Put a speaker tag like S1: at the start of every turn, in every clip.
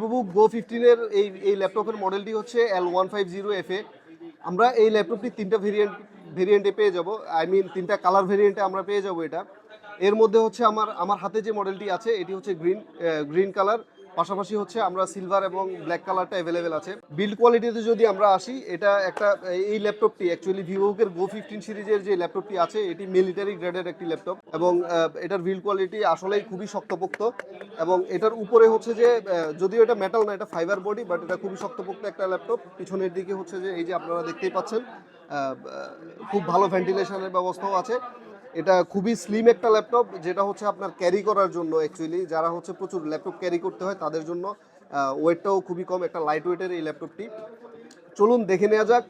S1: VivoBook গো ফিফটিনের এই এই ল্যাপটপের মডেলটি হচ্ছে L one five zero F A আমরা এই ল্যাপটপটি তিনটা ভেরিয়েন্ট ভেরিয়েন্টে পেয়ে যাব। আই মিন তিনটা কালার ভেরিয়েন্টে আমরা পেয়ে যাব এটা। এর মধ্যে হচ্ছে আমার আমার হাতে যে মডেলটি আছে, এটি হচ্ছে গ্রিন গ্রিন কালার পাশাপাশি হচ্ছে আমরা সিলভার এবং ব্ল্যাক কালারটা অ্যাভেলেবেল আছে। বিল্ড কোয়ালিটিতে যদি আমরা আসি, এটা একটা, এই ল্যাপটপটি অ্যাকচুয়ালি ভিভোকের গো ফিফটিন সিরিজের যে ল্যাপটপটি আছে, এটি মিলিটারি গ্রেডের একটি ল্যাপটপ এবং এটার বিল্ড কোয়ালিটি আসলেই খুবই শক্তপোক্ত এবং এটার উপরে হচ্ছে যে যদিও এটা মেটাল না, এটা ফাইবার বডি বাট এটা খুবই শক্তপোক্ত একটা ল্যাপটপ পিছনের দিকে হচ্ছে যে, এই যে আপনারা দেখতেই পাচ্ছেন খুব ভালো ভেন্টিলেশনের ব্যবস্থাও আছে। এটা খুবই স্লিম একটা ল্যাপটপ যেটা হচ্ছে আপনার ক্যারি করার জন্য অ্যাকচুয়ালি যারা হচ্ছে প্রচুর ল্যাপটপ ক্যারি করতে হয়, তাদের জন্য ওয়েটটাও খুবই কম, একটা লাইট ওয়েটের এই ল্যাপটপটি চলুন দেখে নেওয়া যাক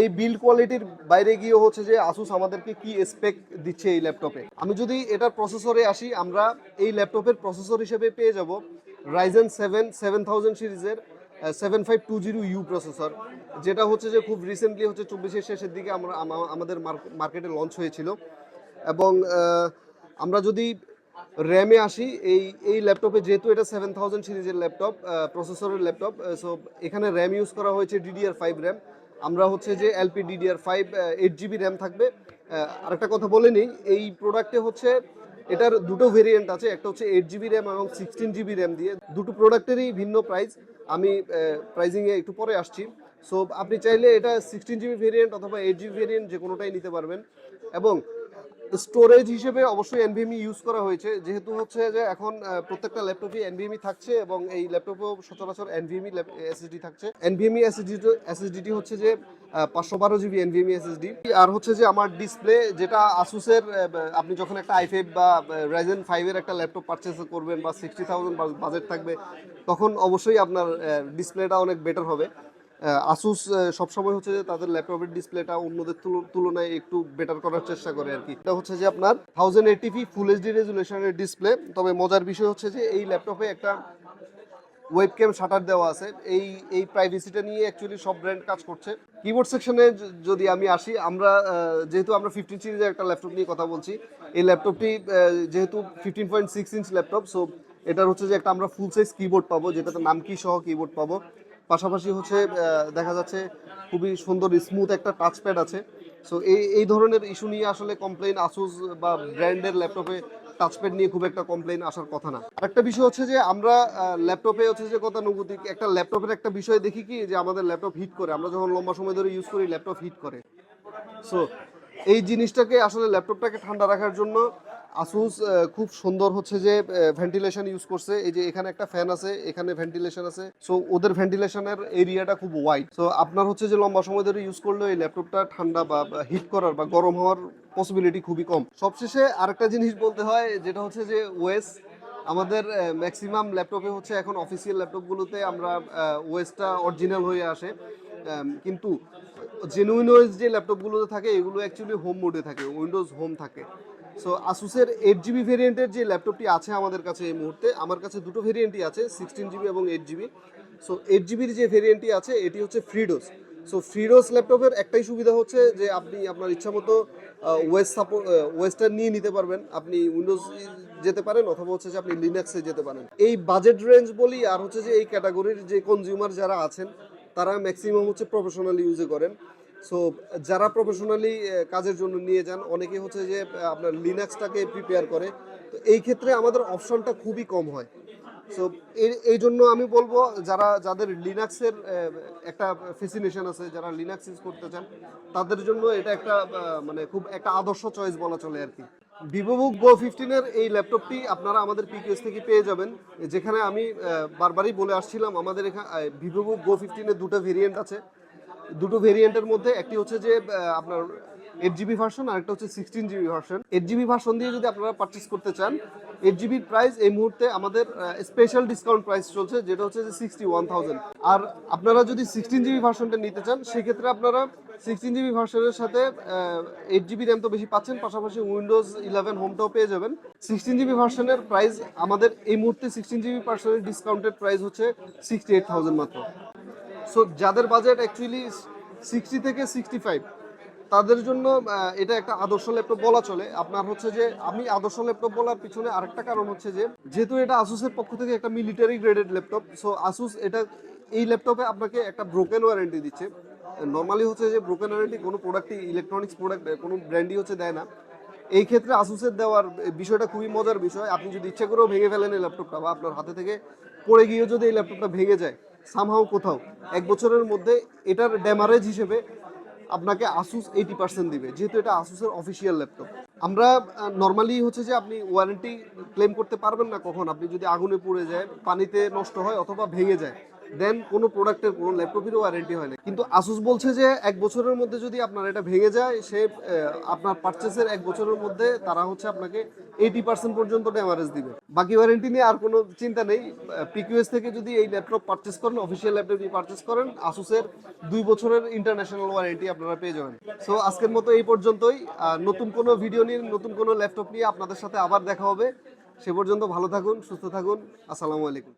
S1: এই বিল্ড কোয়ালিটির বাইরে গিয়ে হচ্ছে যে আসুস আমাদেরকে কি স্পেক দিচ্ছে এই ল্যাপটপে আমি যদি এটার প্রসেসরে আসি, আমরা এই ল্যাপটপের প্রসেসর হিসেবে পেয়ে যাব রাইজেন সেভেন সেভেন থাউজেন্ড সিরিজের seven five two zero U processor যেটা হচ্ছে যে খুব রিসেন্টলি হচ্ছে চব্বিশের শেষের দিকে আমরা আমাদের মার্কেটে লঞ্চ হয়েছিল। এবং আমরা যদি র্যামে আসি, এই এই ল্যাপটপে যেহেতু এটা সেভেন থাউজেন্ড সিরিজের ল্যাপটপ প্রসেসরের ল্যাপটপ সো এখানে র্যাম ইউজ করা হয়েছে ডিডিআর ফাইভ র্যাম। আমরা হচ্ছে যে LP DDR five eight GB RAM থাকবে। আরেকটা কথা বলে নিই, এই প্রোডাক্টে হচ্ছে এটার দুটো ভেরিয়েন্ট আছে, একটা হচ্ছে এইট জিবি র্যাম এবং সিক্সটিন জিবি র্যাম দিয়ে। দুটো প্রোডাক্টেরই ভিন্ন প্রাইস আমি প্রাইজিংয়ে একটু পরে আসছি। সো আপনি চাইলে এটা সিক্সটিন জিবি ভেরিয়েন্ট অথবা এইট জিবি ভেরিয়েন্ট যে কোনোটাই নিতে পারবেন। এবং স্টোরেজ হিসেবে অবশ্যই এনভিএমই ইউজ করা হয়েছে। যেহেতু হচ্ছে যে এখন প্রত্যেকটা ল্যাপটপই এনভিএমই থাকছে এবং এই ল্যাপটপেও সচরাচর এনভিএমই এসএসডি থাকছে। এনভিএমই এসএসডি এসএসডিটি হচ্ছে যে পাঁচশো বারো জিবি এনভিএমই এসএসডি আর হচ্ছে যে আমার ডিসপ্লে যেটা আসুসের আপনি যখন একটা আই ফাইভ বা রাইজেন ফাইভের একটা ল্যাপটপ পারচেস করবেন বা সিক্সটি থাউজেন্ড বাজেট থাকবে, তখন অবশ্যই আপনার ডিসপ্লেটা অনেক বেটার হবে। আসুস সবসময় হচ্ছে যে তাদের ল্যাপটপের ডিসপ্লেটা অন্যদের তুল- তুলনায় একটু বেটার করার চেষ্টা করে আর কি। এটা হচ্ছে যে আপনার thousand eighty P full HD রেজুলেশনের display তবে মজার বিষয় হচ্ছে যে এই ল্যাপটপে একটা ওয়েবক্যাম শাটার দেওয়া আছে। এই এই প্রাইভেসিটা নিয়ে অ্যাকচুয়ালি সব ব্র্যান্ড কাজ করছে। কিবোর্ড সেকশনে যদি আমি আসি, আমরা যেহেতু আমরা ফিফটিন সিরিজের একটা ল্যাপটপ নিয়ে কথা বলছি, এই ল্যাপটপটি যেহেতু fifteen point six inch laptop so এটার হচ্ছে যে একটা আমরা ফুল সাইজ কিবোর্ড পাবো, যেটাতে নামকি সহ কিবোর্ড পাবো। পাশাপাশি হচ্ছে দেখা যাচ্ছে খুবই সুন্দর স্মুথ একটা টাচপ্যাড আছে। সো এই এই ধরনের ইস্যু নিয়ে আসলে কমপ্লেন আসুস বা ব্র্যান্ডের ল্যাপটপে টাচপ্যাড নিয়ে খুব একটা কমপ্লেন আসার কথা না। আরেকটা বিষয় হচ্ছে যে, আমরা ল্যাপটপে হচ্ছে যে গতানুগতিক একটা ল্যাপটপের একটা বিষয় দেখি কি, যে আমাদের ল্যাপটপ হিট করে। আমরা যখন লম্বা সময় ধরে ইউজ করি ল্যাপটপ হিট করে। সো এই জিনিসটাকে আসলে ল্যাপটপটাকে ঠান্ডা রাখার জন্য আসুস খুব সুন্দর হচ্ছে যে ভেন্টিলেশন ইউজ করছে। এই যে এখানে একটা ফ্যান আছে, এখানে ভেন্টিলেশন আছে। সো ওদের ভেন্টিলেশনের এরিয়াটা খুব ওয়াইড সো আপনার হচ্ছে যে লম্বা সময় ধরে ইউজ করলে এই ল্যাপটপটা ঠান্ডা বা হিট করার বা গরম হওয়ার পসিবিলিটি খুবই কম। সবশেষে আরেকটা জিনিস বলতে হয়, যেটা হচ্ছে যে ওয়েস আমাদের ম্যাক্সিমাম ল্যাপটপে হচ্ছে এখন অফিসিয়াল ল্যাপটপগুলোতে আমরা ওয়েসটা অরিজিনাল হয়ে আসে। কিন্তু জেনুইন ওয়েস যে ল্যাপটপগুলোতে থাকে, এগুলো অ্যাকচুয়ালি হোম মোডে থাকে উইন্ডোজ হোম থাকে। সো আসুসের এইট জিবি ভেরিয়েন্টের যে ল্যাপটপটি আছে আমাদের কাছে এই মুহূর্তে, আমার কাছে দুটো ভেরিয়েন্টই আছে সিক্সটিন জিবি এবং এইট জিবি সো এইট জিবির যে ভেরিয়েন্টটি আছে, এটি হচ্ছে ফ্রিডোস সো ফ্রিডোস ল্যাপটপের একটাই সুবিধা হচ্ছে যে আপনি আপনার ইচ্ছা মতো ওয়েস সাপোর্ট ওয়েস্টার নিয়ে নিতে পারবেন। আপনি উইন্ডোজ যেতে পারেন অথবা হচ্ছে যে আপনি লিনাক্সে যেতে পারেন। এই বাজেট রেঞ্জ বলি, আর হচ্ছে যে এই ক্যাটাগরির যে কনজিউমার যারা আছেন, তারা ম্যাক্সিমাম হচ্ছে প্রফেশনাল ইউজে করেন। সো যারা প্রফেশনালি কাজের জন্য নিয়ে যান অনেকে হচ্ছে যে আপনার লিনাক্সটাকে প্রিপেয়ার করে। তো এই ক্ষেত্রে আমাদের অপশনটা খুবই কম হয়। সো এই জন্য আমি বলব, যারা, যাদের লিনাক্সের একটা ফেসিনেশন আছে, যারা লিনাক্স ইউজ করতে চান, তাদের জন্য এটা একটা মানে খুব একটা আদর্শ চয়েস বলা চলে আর কি। ভিভোবুক গো ফিফটিনের এই ল্যাপটপটি আপনারা আমাদের পিকিএস থেকে পেয়ে যাবেন। যেখানে আমি বারবারই বলে আসছিলাম, আমাদের এখানে ভিভোবুক গো ফিফটিনের দুটো ভেরিয়েন্ট আছে। দুটো ভেরিয়েন্টের মধ্যে একটি হচ্ছে যে আপনার এইট জিবি ভার্সন আর একটা হচ্ছে sixteen GB version eight GB version দিয়ে যদি আপনারা পারচেস করতে চান এইট জিবির প্রাইস এই মুহূর্তে আমাদের স্পেশাল ডিসকাউন্ট প্রাইস চলছে, যেটা হচ্ছে যে সিক্সটি ওয়ান থাউজেন্ড আর আপনারা যদি সিক্সটিন জিবি ভার্সনটা নিতে চান, সেক্ষেত্রে আপনারা সিক্সটিন জিবি ভার্সনের সাথে এইট জিবি র্যাম তো বেশি পাচ্ছেন, পাশাপাশি উইন্ডোজ ইলেভেন হোমটাও পেয়ে যাবেন। সিক্সটিন জিবি ভার্সনের প্রাইস আমাদের এই মুহূর্তে সিক্সটিন জিবি ভার্সনের ডিসকাউন্টেড প্রাইস হচ্ছে সিক্সটি এইট থাউজেন্ড মাত্র। সো যাদের বাজেট অ্যাকচুয়ালি সিক্সটি থেকে সিক্সটি ফাইভ তাদের জন্য এটা একটা আদর্শ ল্যাপটপ বলা চলে। আপনার হচ্ছে যে, আমি আদর্শ ল্যাপটপ বলার পিছনে আরেকটা কারণ হচ্ছে যে, যেহেতু এটা আসুসের পক্ষ থেকে একটা military graded laptop so Asus এটা, এই ল্যাপটপে আপনাকে একটা ব্রোকেন ওয়ারেন্টি দিচ্ছে। নর্মালি হচ্ছে যে ব্রোকেন ওয়ারেন্টি কোনো প্রোডাক্টই ইলেকট্রনিক্স প্রোডাক্ট কোনো ব্র্যান্ডই হচ্ছে দেয় না। এই ক্ষেত্রে আসুসের দেওয়ার বিষয়টা খুবই মজার বিষয়। আপনি যদি ইচ্ছে করেও ভেঙে ফেলেন এই ল্যাপটপটা বা আপনার হাতে থেকে পড়ে গিয়েও যদি এই ল্যাপটপটা ভেঙে যায় সামহাও কোথাও। এক বছরের মধ্যে এটার ড্যামারেজ হিসেবে আপনাকে আসুস এইটি পার্সেন্ট দিবে, যেহেতু এটা আসুসের অফিসিয়াল ল্যাপটপ আমরা নর্মালি হচ্ছে যে আপনি ওয়ারেন্টি ক্লেম করতে পারবেন না কখন। আপনি যদি আগুনে পুড়ে যায়, পানিতে নষ্ট হয় অথবা ভেঙে যায় দেন কোনো প্রোডাক্টের কোনো ল্যাপটপেরও ওয়ারেন্টি হয় না। কিন্তু আসুস বলছে যে এক বছরের মধ্যে যদি আপনার এটা ভেঙে যায়, সে আপনার পারচেসের এক বছরের মধ্যে তারা হচ্ছে আপনাকে এইটি পার্সেন্ট পর্যন্ত ড্যামারেজ দিবে। বাকি ওয়ারেন্টি নিয়ে আর কোনো চিন্তা নেই। পিকিউএস থেকে যদি এই ল্যাপটপ পারচেস করেন অফিসিয়াল ল্যাপটপ যদি পারচেস করেন আসুসের দুই বছরের ইন্টারন্যাশনাল ওয়ারেন্টি আপনারা পেয়ে যাবেন। সো আজকের মতো এই পর্যন্তই। নতুন কোনো ভিডিও নিয়ে, নতুন কোনো ল্যাপটপ নিয়ে আপনাদের সাথে আবার দেখা হবে। সে পর্যন্ত ভালো থাকুন, সুস্থ থাকুন। আসসালামু আলাইকুম।